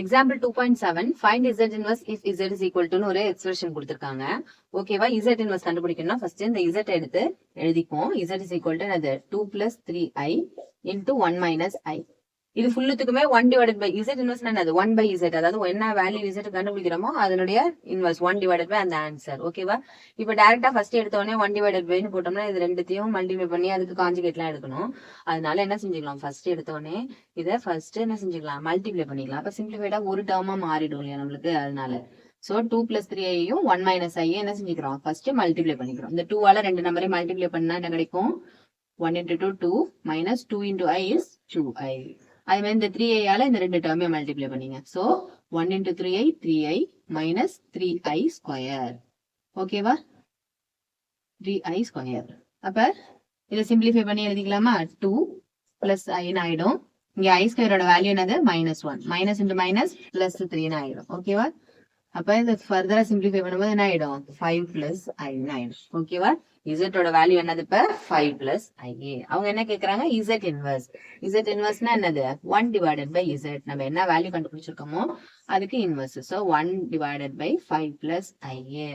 Example two point seven find Z inverse if Z is equal டுன்னு ஒரு expression கொடுத்துருக்காங்க. ஓகேவா Z inverse கண்டுபிடிக்கணும்னா first இந்த இசட் எடுத்து எழுதிப்போம் இசட் இஸ் ஈக்குவல் டு அது two plus three I into one minus I இது ஃபுல்லுத்துக்குமே ஒன் டிவைடட் பை இசட் இன்வெஸ்ட் என்னது? ஒன் பை இசட் அதாவது என்ன வேல்யூ இசட் கண்டுபிடிக்கிறோமோ அதனுடைய இன்வெஸ்ட் ஒன் டிவைடட் பை அந்த ஆன்சர் ஓகேவா இப்போ டேரக்டா ஃபர்ஸ்ட் எடுத்தோடனே ஒன் டிவைடட் பைன்னு போட்டோம்னா இது ரெண்டுத்தையும் மல்டிப்ளை பண்ணி அதுக்கு காஞ்சிகேட்லாம் எடுக்கணும். அதனால என்ன செஞ்சுக்கலாம்? ஃபர்ஸ்ட் எடுத்தோடனே இதை ஃபர்ஸ்ட் என்ன செஞ்சுக்கலாம்? மல்டிப்ளை பண்ணிக்கலாம். அப்போ சிம்பிளிஃபைடா ஒரு டேர்மா மாறிடும் இல்லையா நம்மளுக்கு? அதனால. ஸோ டூ பிளஸ் த்ரீ ஐயும் ஒன் மைனஸ் ஐயும் என்ன செஞ்சுக்கிறோம்? ஃபர்ஸ்ட் மல்டிப்ளை பண்ணிக்கிறோம். இந்த டூவால ரெண்டு நம்பரையும் மல்டிப்ளை பண்ணா என்ன கிடைக்கும்? One into two two minus two into I is two I அது மாதிரி இந்த த்ரீ ஐயால இந்த ரெண்டு டேர்மே மல்டிப்ளை பண்ணீங்க. So one into three I three I minus three I square ஓகேவா த்ரீ ஐ ஸ்கொயர் அப்ப இதை சிம்பிளிஃபை பண்ணி எழுதிக்கலாமா? டூ பிளஸ் ஐன்னு ஆயிடும். இங்க ஐ ஸ்கொயரோட வேல்யூ என்னது? Minus one minus into minus plus த்ரீன்னு ஆயிடும். ஓகேவா அப்ப இந்த ஃபர்தரா சிம்பிளிஃபை பண்ணும்போது என்ன ஆயிடும்? ஃபைவ் பிளஸ் ஐன்னு ஆயிடும் ஓகேவா இசட்டோட வேல்யூ என்னது இப்ப? ஃபைவ் பிளஸ் ஐஏ அவங்க என்ன கேக்குறாங்க? இசட் இன்வர்ஸ் இசட் இன்வர்ஸ்னா என்னது? ஒன் டிவைடட் பை இசட் நம்ம என்ன வேல்யூ கண்டுபிடிச்சிருக்கோமோ அதுக்கு inverse so one divided by five plus IA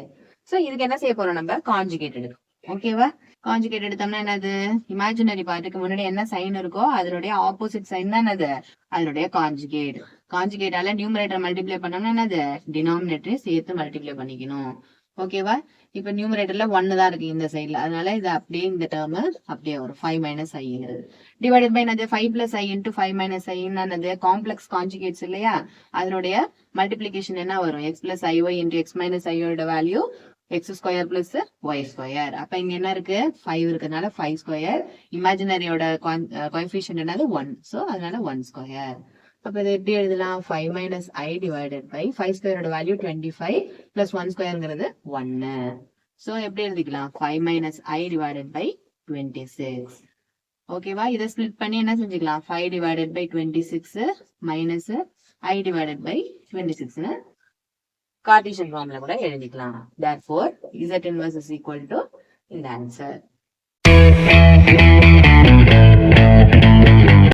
so இதுக்கு என்ன செய்ய போறோம் நம்ம? காஞ்சுகேட் எடுக்கும் ஓகேவா காஞ்சுகேட் எடுத்தோம்னா என்னது? இமேஜினரி பார்ட்டுக்கு முன்னாடி என்ன சைன் இருக்கோ அதனுடைய ஆப்போசிட் சைன் தான் என்னது? அதனுடைய காஞ்சுகேட் காஞ்சுகேட்டால நியூமரேட்டர் மல்டிப்ளை பண்ணோம்னா என்னது? டினாமினேட்டரையும் சேர்த்து மல்டிப்ளை பண்ணிக்கணும். ஓகேவா இப்ப நியூமரேட்டர்ல ஒன்னு தான் இருக்கு இந்த சைட்ல அதனால இது அப்படியே இந்த டேர்ம் அப்படியே வரும் ஃபைவ் மைனஸ் ஐங்கிறது டிவைடட் பை என்னது? Five plus i into five minus ஐன்னு complex conjugates இல்லையா? அதனுடைய மல்டிப்ளிகேஷன் என்ன வரும்? X plus i y into x minus ஐயோட value x square plus y square அப்ப இங்க என்ன இருக்கு? ஃபைவ் இருக்கிறதுனால ஃபைவ் ஸ்கொயர் இமேஜினரியோட கோஎஃபிஷியன்ட் என்னது? ஒன் ஸோ அதனால ஒன் ஸ்கொயர் அப்ப இதை எப்படி எழுதலாம்? Five minus i divided by five ஸ்கொயரோட value twenty five plus one ஸ்கொயருங்கிறது ஒன்னு ஸோ எப்படி எழுதிக்கலாம்? Five minus i divided by twenty six ஓகேவா இதை ஸ்பிளிட் பண்ணி என்ன செஞ்சுக்கலாம்? Five divided by twenty six minus i divided by twenty சிக்ஸ்னு கார்டிஷன் ஃபார்ம்ல கூட எழுதிக்கலாம். Therefore z inverse is equal to இந்த ஆன்சர்